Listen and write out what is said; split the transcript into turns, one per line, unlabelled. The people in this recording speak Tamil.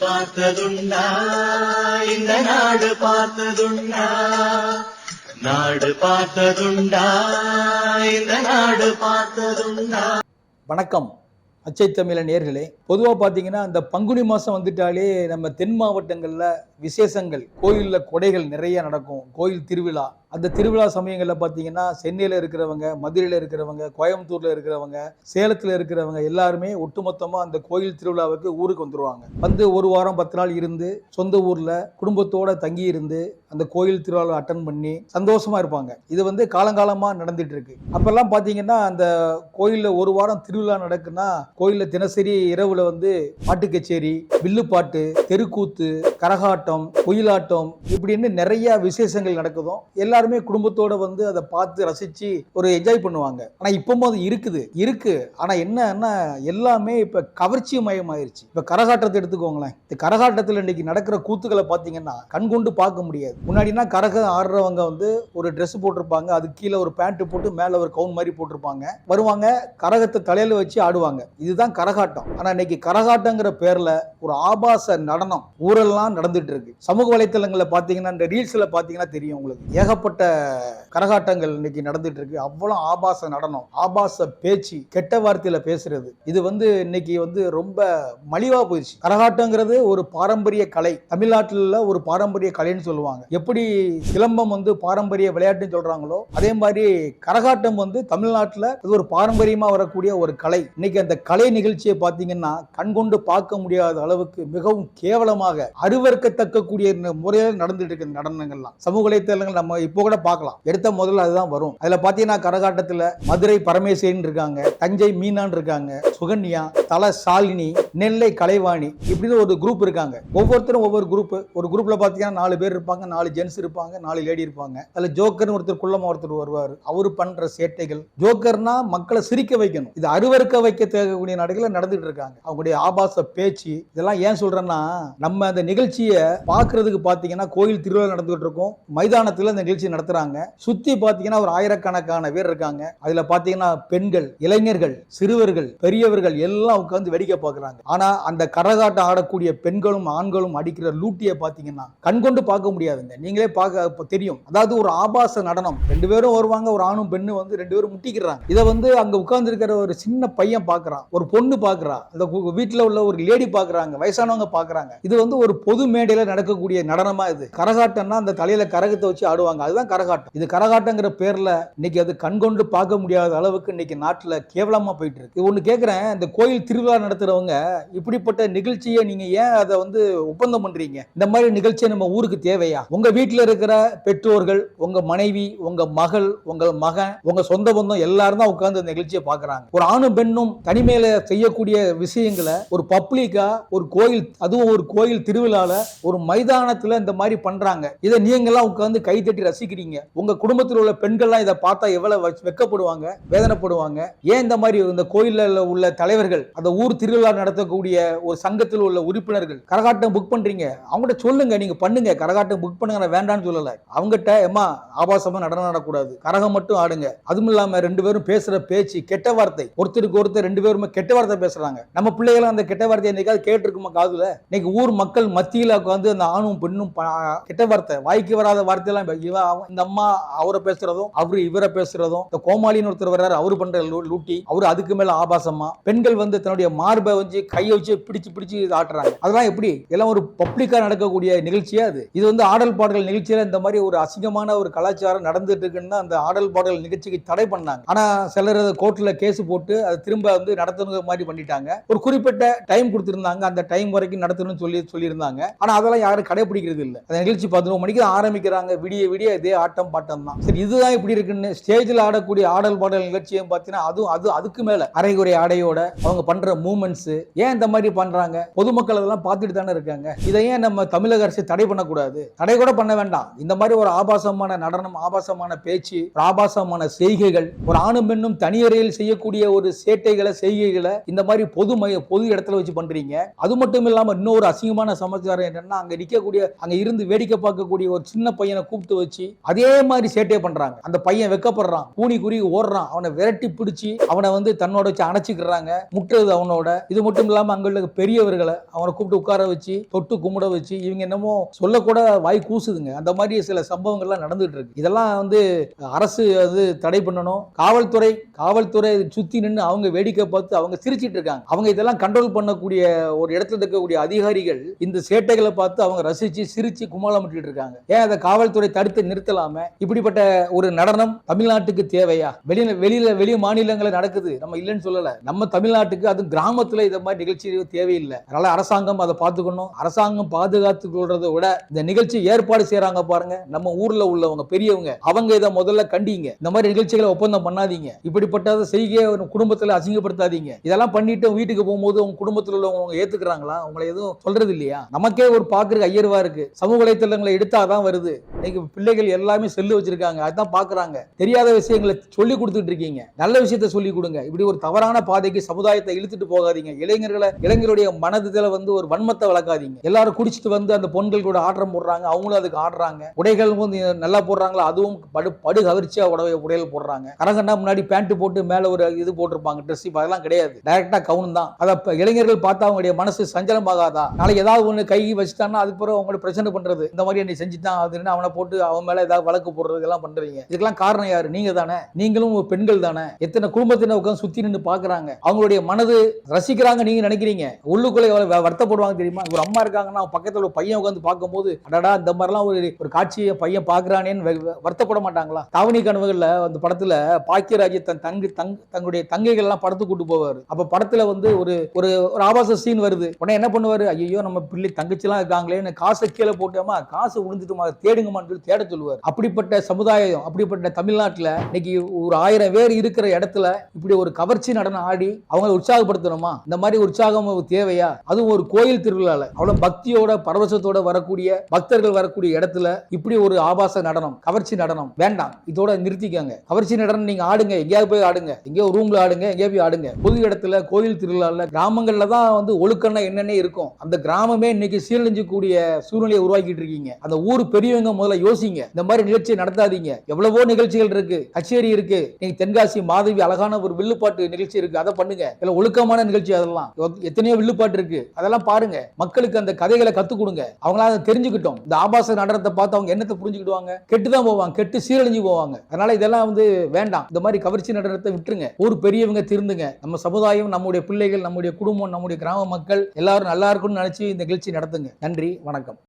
பார்த்ததுண்டா? இந்த நாடு பார்த்ததுண்டா? நாடு பார்த்ததுண்டா? இந்த நாடு பார்த்ததுண்டா?
வணக்கம். அச்சை தமிழ நேர்களே பொதுவாக பார்த்தீங்கன்னா அந்த பங்குனி மாதம் வந்துட்டாலே நம்ம தென் மாவட்டங்களில் விசேஷங்கள் கோயிலில் கொடைகள் நிறைய நடக்கும். கோயில் திருவிழா. அந்த திருவிழா சமயங்களில் பார்த்தீங்கன்னா சென்னையில் இருக்கிறவங்க மதுரையில் இருக்கிறவங்க கோயம்புத்தூரில் இருக்கிறவங்க சேலத்தில் இருக்கிறவங்க எல்லாருமே ஒட்டுமொத்தமாக அந்த கோயில் திருவிழாவுக்கு ஊருக்கு வந்துருவாங்க. வந்து ஒரு வாரம் பத்து நாள் இருந்து சொந்த ஊரில் குடும்பத்தோடு தங்கி இருந்து அந்த கோயில் திருவிழாவை அட்டன் பண்ணி சந்தோஷமாக இருப்பாங்க. இது வந்து காலங்காலமாக நடந்துட்டு இருக்கு அப்போல்லாம் பார்த்தீங்கன்னா அந்த கோயிலில் ஒரு வாரம் திருவிழா நடக்குன்னா கோயிலில் தினசரி இரவு இரவுல வந்து பாட்டு கச்சேரி வில்லுப்பாட்டு தெருக்கூத்து கரகாட்டம் ஒயிலாட்டம் இப்படின்னு நிறைய விசேஷங்கள் நடக்குதும் எல்லாருமே குடும்பத்தோட வந்து அதை பார்த்து ரசிச்சு ஒரு என்ஜாய் பண்ணுவாங்க. ஆனா இப்பவும் அது இருக்குது. இருக்கு. ஆனா என்னன்னா எல்லாமே இப்ப கவர்ச்சி மயமாயிருச்சு இப்ப கரகாட்டத்தை எடுத்துக்கோங்களேன். இந்த கரகாட்டத்தில் இன்னைக்கு நடக்கிற கூத்துக்களை பார்த்தீங்கன்னா கண்கொண்டு பார்க்க முடியாது. முன்னாடினா கரகம் ஆடுறவங்க வந்து ஒரு ட்ரெஸ் போட்டிருப்பாங்க. அது கீழே ஒரு பேண்ட் போட்டு மேல ஒரு கவுன் மாதிரி போட்டிருப்பாங்க. வருவாங்க கரகத்தை தலையில வச்சு ஆடுவாங்க. இதுதான் கரகாட்டம். ஆனா இன்னைக்கு கரகாட்டங்கிற பேர்ல ஒரு ஆபாச நடனம் ஊரெல்லாம் நடந்துட்டு இருக்கு. சமூக வலைத்தளங்களில் பாத்தீங்கன்னா இந்த ரீல்ஸ்ல பாத்தீங்கன்னா தெரியும் உங்களுக்கு. ஏகப்பட்ட கரகாட்டங்கள் இன்னைக்கு நடந்துட்டு இருக்கு. அவ்வளவு ஆபாச நடனம் ஆபாச பேச்சு கெட்ட வார்த்தையில பேசுறது. இது வந்து இன்னைக்கு வந்து ரொம்ப மலிவா போயிடுச்சு. கரகாட்டங்கிறது ஒரு பாரம்பரிய கலை. தமிழ்நாட்டில் ஒரு பாரம்பரிய கலைன்னு சொல்லுவாங்க. எப்படி சிலம்பம் வந்து பாரம்பரிய விளையாட்டுன்னு சொல்றாங்களோ அதே மாதிரி கரகாட்டம் வந்து தமிழ்நாட்டில் இது ஒரு பாரம்பரியமா வரக்கூடிய ஒரு கலை. இன்னைக்கு அந்த கலை நிகழ்ச்சியை பார்த்தீங்கன்னா கண்கொண்டு பார்க்க முடியாத அளவுக்கு மிகவும் கேவலமாக அருவருக்கத்தக்க கூடிய முறையில் நடந்துட்டு இருக்க நடனங்கள்லாம். சமூக வலைத்தளங்கள் நம்ம இப்போ கூட பார்க்கலாம். எடுத்த முதல்ல அதுதான் வரும். அதுல பாத்தீங்கன்னா கரகாட்டத்துல மதுரை பரமேஸ்வரின் இருக்காங்க தஞ்சை மீனான் இருக்காங்க சுகன்யா தல சாலினி நெல்லை கலைவாணி இப்படின்னு ஒரு குரூப் இருக்காங்க. ஒவ்வொருத்தரும் ஒவ்வொரு குரூப் ஒரு குரூப்ல பாத்தீங்கன்னா நாலு பேர் இருப்பாங்க நாலு ஜென்ஸ் இருப்பாங்க நாலு லேடி இருப்பாங்க. அதுல ஜோக்கர்னு ஒருத்தர் குள்ளமா ஒருத்தர் வருவார். அவரு பண்ற சேட்டைகள். ஜோக்கர்னா மக்களை சிரிக்க வைக்கணும். இது அருவறுக்க வைக்க தேவைக்கூடிய நாடுகளில் நடந்துட்டு இருக்காங்க. அவங்களுடைய ஆபாச பேச்சு இதெல்லாம் ஏன் சொல்றேன்னா நம்ம அந்த நிகழ்ச்சியை பார்க்குறதுக்கு பாத்தீங்கன்னா கோயில் திருவிழா நடந்துகிட்டு இருக்கும். மைதானத்துல அந்த நிகழ்ச்சி நடத்துறாங்க. சுத்தி பாத்தீங்கன்னா ஒரு ஆயிரக்கணக்கான பேர் இருக்காங்க. அதுல பாத்தீங்கன்னா பெண்கள் இளைஞர்கள் சிறுவர்கள் பெரியவர்கள் எல்லாம் உட்கார்ந்து வேடிக்கை பார்க்குறாங்க ஆனா அந்த கரகாட்டம் ஆடக்கூடிய பெண்களும் ஆண்களும் அடிக்கிற லூட்டியை பாத்தீங்கன்னா கண்கொண்டு பார்க்க முடியாதுங்க. நீங்களே பார்க்க தெரியும். அதாவது ஒரு ஆபாச நடனம். ரெண்டு பேரும் வருவாங்க. ஒரு ஆணும் பெண்ணு வந்து ரெண்டு பேரும் முட்டிக்கிறாங்க இதை வந்து அங்க உட்கார்ந்து இருக்கிற ஒரு சின்ன பையன் பார்க்குறான் ஒரு பொண்ணு பார்க்கறா அந்த வீட்டுல உள்ள ஒரு லேடி பார்க்குறாங்க வயசானவங்க பார்க்கறாங்க இது வந்து ஒரு பொது மேடையில நடக்கக்கூடிய நடனமா இது. கரகாட்டம்னா அந்த தலையில கரகத்தை வச்சு ஆடுவாங்க. அதுதான் கரகாட்டம். இது கரகாட்டங்கிற பேர்ல இன்னைக்கு அது கண்கொண்டு பார்க்க முடியாத அளவுக்கு இன்னைக்கு நாட்டுல கேவலமா போயிட்டு இருக்கு. ஒன்னு கேக்குறேன் இந்த கோயில் திருவிழா நடத்துறவங்க இப்படிப்பட்ட நிகழ்ச்சியை நீங்க ஏன் அதை வந்து ஒப்பந்தம் பண்றீங்க? இந்த மாதிரி நிகழ்ச்சியை நம்ம ஊருக்கு தேவையா? உங்க வீட்டுல இருக்கிற பெற்றோர்கள் உங்க மனைவி உங்க மகள் உங்க மகன் உங்க சொந்த பந்தம் எல்லாரும் தான் உட்கார்ந்து நிகழ்ச்சியை பாக்குறாங்க. ஒரு ஆணும் பெண்ணும் தனிமையில செய்யக்கூடிய விஷயம் விஷயங்களை ஒரு பப்ளிக்கா ஒரு கோயில் அதுவும் ஒரு கோயில் திருவிழால ஒரு மைதானத்துல இந்த மாதிரி பண்றாங்க. இதை நீங்கெல்லாம் உட்கார்ந்து கை தட்டி ரசிக்கிறீங்க. உங்க குடும்பத்தில் உள்ள பெண்கள்லாம் இதை பார்த்தா எவ்வளவு வெக்கப்படுவாங்க வேதனைப்படுவாங்க? ஏன் இந்த மாதிரி இந்த கோயில்ல உள்ள தலைவர்கள் அந்த ஊர் திருவிழா நடத்தக்கூடிய ஒரு சங்கத்தில் உள்ள உறுப்பினர்கள் கரகாட்டம் புக் பண்றீங்க? அவங்ககிட்ட சொல்லுங்க நீங்க பண்ணுங்க. கரகாட்டம் புக் பண்ணுங்க நான் வேண்டாம்னு சொல்லல. அவங்ககிட்ட ஏமா ஆபாசமா நடனம் நடக்கூடாது கரகம் மட்டும் ஆடுங்க. அதுவும் இல்லாம ரெண்டு பேரும் பேசுற பேச்சு கெட்ட வார்த்தை. ஒருத்தருக்கு ஒருத்தர் ரெண்டு பேருமே கெட்ட வார்த்தை பேசுறாங்க. நம்ம பிள்ளைகளும் அந்த கெட்ட வார்த்தையை என்னைக்காவது கேட்டிருக்குமா காதுல? இன்னைக்கு ஊர் மக்கள் மத்தியில் உட்காந்து அந்த ஆணும் பெண்ணும் கெட்ட வார்த்தை வாய்க்கு வராத வார்த்தையெல்லாம் இவ இந்த அம்மா அவரை பேசுறதும் அவரு இவரை பேசுறதும் இந்த கோமாளின்னு ஒருத்தர் வர்றாரு அவரு பண்ற லூட்டி அவரு அதுக்கு மேல ஆபாசமா பெண்கள் வந்து தன்னுடைய மார்பை வச்சு கையை வச்சு பிடிச்சு பிடிச்சு ஆட்டுறாங்க. அதெல்லாம் எப்படி? எல்லாம் ஒரு பப்ளிக்கா நடக்கக்கூடிய நிகழ்ச்சியா அது? இது வந்து ஆடல் பாடல் நிகழ்ச்சியில இந்த மாதிரி ஒரு அசிங்கமான ஒரு கலாச்சாரம் நடந்துட்டு இருக்குன்னு அந்த ஆடல் பாடல் நிகழ்ச்சிக்கு தடை பண்ணாங்க. ஆனா சிலர் கோர்ட்ல கேஸ் போட்டு அதை திரும்ப வந்து நடத்தணுங்கிற மாதிரி பண்ணிட்டாங்க. ஒரு குறிப்பிட்ட டைம் கொடுத்திருந்தாங்க. அந்த டைம் வரைக்கும் நடத்தணும்னு சொல்லி சொல்லியிருந்தாங்க. ஆனா அதெல்லாம் யாரும் கடைபிடிக்கிறது இல்ல. அந்த நிகழ்ச்சி பதினோரு மணிக்கு தான் ஆரம்பிக்கிறாங்க. விடிய விடிய இதே ஆட்டம் பாட்டம் தான். சரி இதுதான் இப்படி இருக்குன்னு ஸ்டேஜில் ஆடக்கூடிய ஆடல் பாடல் நிகழ்ச்சியும் பார்த்தீங்கன்னா அதுவும் அது அதுக்கு மேல அரைகுறை ஆடையோட அவங்க பண்ற மூமெண்ட்ஸ் ஏன் இந்த மாதிரி பண்றாங்க? பொதுமக்கள் அதெல்லாம் பார்த்துட்டு தானே இருக்காங்க. இதை ஏன் நம்ம தமிழக அரசு தடை பண்ணக்கூடாது? தடை கூட பண்ண வேண்டாம். இந்த மாதிரி ஒரு ஆபாசமான நடனம் ஆபாசமான பேச்சு ஒரு ஆபாசமான செய்கைகள் ஒரு ஆணும் பெண்ணும் தனியறையில் செய்யக்கூடிய ஒரு சேட்டைகளை செய்கைகளை இந்த மாதிரி பொது மைய பொது இடத்துல வச்சு பண்றீங்க. அது மட்டும் இல்லாம இன்னொரு அசிங்கமான சமாச்சாரம் என்னன்னா அங்க நிக்கக்கூடிய அங்க இருந்து வேடிக்கை பார்க்கக்கூடிய ஒரு சின்ன பையனை கூப்பிட்டு வச்சு அதே மாதிரி சேட்டையை பண்றாங்க. அந்த பையன் வெக்கப்படுறான் கூனி குறி ஓடுறான் அவனை விரட்டி பிடிச்சி அவனை வந்து தன்னோட வச்சு அணைச்சிக்கிறாங்க முட்டுறது அவனோட. இது மட்டும் இல்லாம அங்க உள்ள பெரியவர்களை அவனை கூப்பிட்டு உட்கார வச்சு தொட்டு கும்பிட வச்சு இவங்க என்னமோ சொல்லக்கூட வாய் கூசுதுங்க. அந்த மாதிரி சில சம்பவங்கள்லாம் நடந்துட்டு இருக்கு இதெல்லாம் வந்து அரசு அது தடை பண்ணணும். காவல்துறை காவல்துறை சுத்தி நின்று அவங்க வேடிக்கை பார்த்து அவங்க சிரிச்சிட்டு இருக்காங்க. அவங்க இதெல்லாம் கண்ட்ரோல் பண்ணக்கூடிய ஒரு இடத்துல இருக்கக்கூடிய அதிகாரிகள் இந்த சேட்டைகளை பார்த்து அவங்க ரசிச்சு சிரிச்சு குமாலமிட்டு இருக்காங்க. ஏன் அதை காவல்துறை தடுத்து நிறுத்தலாம? இப்படிப்பட்ட ஒரு நடனம் தமிழ்நாட்டுக்கு தேவையா? வெளியில வெளியில வெளி மாநிலங்களில் நடக்குது. நம்ம இல்லைன்னு சொல்லல. நம்ம தமிழ்நாட்டுக்கு அது கிராமத்துல இதை மாதிரி நிகழ்ச்சி தேவையில்லை. அதனால அரசாங்கம் அதை பார்த்துக்கணும். அரசாங்கம் பாதுகாத்து கொள்றதை விட இந்த நிகழ்ச்சி ஏற்பாடு செய்யறாங்க பாருங்க. நம்ம ஊர்ல உள்ளவங்க பெரியவங்க அவங்க இதை முதல்ல கண்டிங்க. இந்த மாதிரி நிகழ்ச்சிகளை ஒப்பந்தம் பண்ணாதீங்க. இப்படிப்பட்ட செய்கையை குடும்பத்துல அசிங்கப்படுத்தாதீங்க. இதெல்லாம் பண்ணிட்டு வீட்டுக்கு போகும்போது உங்க குடும்பத்தில் உள்ளவங்க ஏத்துக்கிறாங்களா? உங்களை எதுவும் சொல்றது இல்லையா? நமக்கே ஒரு பாக்குறதுக்கு ஐயர்வா இருக்கு. சமூக வலைத்தளங்களை எடுத்தாதான் வருது. இன்னைக்கு பிள்ளைகள் எல்லாமே செல்லு வச்சிருக்காங்க. அதுதான் பாக்குறாங்க. தெரியாத விஷயங்களை சொல்லி கொடுத்துட்டு இருக்கீங்க. நல்ல விஷயத்த சொல்லி கொடுங்க. இப்படி ஒரு தவறான பாதைக்கு சமுதாயத்தை இழுத்துட்டு போகாதீங்க. இளைஞர்களை இளைஞருடைய மனதுல வந்து ஒரு வன்மத்தை வளர்க்காதீங்க. எல்லாரும் குடிச்சிட்டு வந்து அந்த பொண்கள் கூட ஆட்டம் போடுறாங்க. அவங்களும் அதுக்கு ஆடுறாங்க. உடைகள் வந்து நல்லா போடுறாங்களா? அதுவும் படு படு கவர்ச்சியா உடவை உடைகள் போடுறாங்க. கரகண்டா முன்னாடி பேண்ட் போட்டு மேல ஒரு இது போட்டிருப்பாங்க. ட்ரெஸ் அதெல்லாம் கிடையாது. டைரக்டா கவுன் தான். அதை இளைஞர்கள் பார்த்தா அவங்களுடைய மனசு சஞ்சலமாகாதா? நாளைக்கு ஏதாவது ஒன்று கை வச்சுட்டான்னா அதுக்கு பிறகு அவங்களோட பிரச்சனை பண்றது. இந்த மாதிரி என்னை செஞ்சுட்டான் அதுன்னு அவனை போட்டு அவன் மேல ஏதாவது வழக்கு போடுறது இதெல்லாம் பண்றீங்க. இதுக்கெல்லாம் காரணம் யாரு? நீங்க தானே. நீங்களும் பெண்கள் தானே. எத்தனை குடும்பத்தினர் உட்காந்து சுத்தி நின்று பாக்குறாங்க. அவங்களுடைய மனது ரசிக்கிறாங்க நீங்க நினைக்கிறீங்க. உள்ளுக்குள்ள வருத்தப்படுவாங்க தெரியுமா? ஒரு அம்மா இருக்காங்கன்னா பக்கத்தில் பக்கத்துல ஒரு பையன் உட்காந்து பார்க்கும்போது அடடா இந்த மாதிரிலாம் ஒரு ஒரு காட்சியை பையன் பாக்குறானேன்னு வருத்தப்பட மாட்டாங்களா? தாவணி கனவுகள்ல அந்த படத்துல பாக்கியராஜ் தன் தங்கு தங் தங்களுடைய தங்கைகள் எல்லாம் படத்துக்கு கூட்டு போவார். அப்ப படத்துல வந்து ஒரு ஒரு ஒரு ஆபாச சீன் வருது. உடனே என்ன பண்ணுவாரு? ஐயோ நம்ம பிள்ளை தங்கச்சிலாம் இருக்காங்களேன்னு காசை கீழே போட்டோமா? காசு விழுந்துட்டுமா தேடுங்கம்மான்னு சொல்லி தேட சொல்லுவார். அப்படிப்பட்ட சமுதாயம் அப்படிப்பட்ட தமிழ்நாட்டில் இன்னைக்கு ஒரு ஆயிரம் பேர் இருக்கிற இடத்துல இப்படி ஒரு கவர்ச்சி நடனம் ஆடி அவங்களை உற்சாகப்படுத்தணுமா? இந்த மாதிரி உற்சாகம் தேவையா? அதுவும் ஒரு கோயில் திருவிழால. அவ்வளவு பக்தியோட பரவசத்தோட வரக்கூடிய பக்தர்கள் வரக்கூடிய இடத்துல இப்படி ஒரு ஆபாச நடனம் கவர்ச்சி நடனம் வேண்டாம். இதோட நிறுத்திக்கங்க. கவர்ச்சி நடனம் நீங்க ஆடுங்க. எங்கேயாவது போய் ஆடுங்க. எங்கேயோ ரூம்ல ஆடுங்க. எங்கேயோ போய் ஆடுங்க. பொது இடத்துல கோயில் திருவிழா திருவிழால கிராமங்கள்ல தான் வந்து ஒழுக்கம்னா என்னென்ன இருக்கும். அந்த கிராமமே இன்னைக்கு சீரழிஞ்சக்கூடிய சூழ்நிலையை உருவாக்கிட்டு இருக்கீங்க. அந்த ஊர் பெரியவங்க முதல்ல யோசிங்க. இந்த மாதிரி நிகழ்ச்சியை நடத்தாதீங்க. எவ்வளவோ நிகழ்ச்சிகள் இருக்கு. கச்சேரி இருக்கு. நீங்க தென்காசி மாதவி அழகான ஒரு வில்லுப்பாட்டு நிகழ்ச்சி இருக்கு. அதை பண்ணுங்க. இல்ல ஒழுக்கமான நிகழ்ச்சி அதெல்லாம். எத்தனையோ வில்லுப்பாட்டு இருக்கு. அதெல்லாம் பாருங்க. மக்களுக்கு அந்த கதைகளை கத்துக் கொடுங்க. அவங்களால அதை தெரிஞ்சுக்கிட்டோம். இந்த ஆபாச நடனத்தை பார்த்து அவங்க என்னத்தை புரிஞ்சுக்கிடுவாங்க? கெட்டு தான் போவாங்க. கெட்டு சீரழிஞ்சு போவாங்க. அதனால இதெல்லாம் வந்து வேண்டாம். இந்த மாதிரி கவர்ச்சி நடனத்தை விட்டுருங்க. ஊர் பெரியவங்க திருந்துங்க. நம்ம சமுதாயம் நம்முடைய பிள்ளைகள் நம்முடைய குடும்பம் நம்முடைய கிராம மக்கள் எல்லாரும் நல்லா இருக்கும்னு நினைச்சு இந்த நிகழ்ச்சி நடத்துங்க. நன்றி வணக்கம்.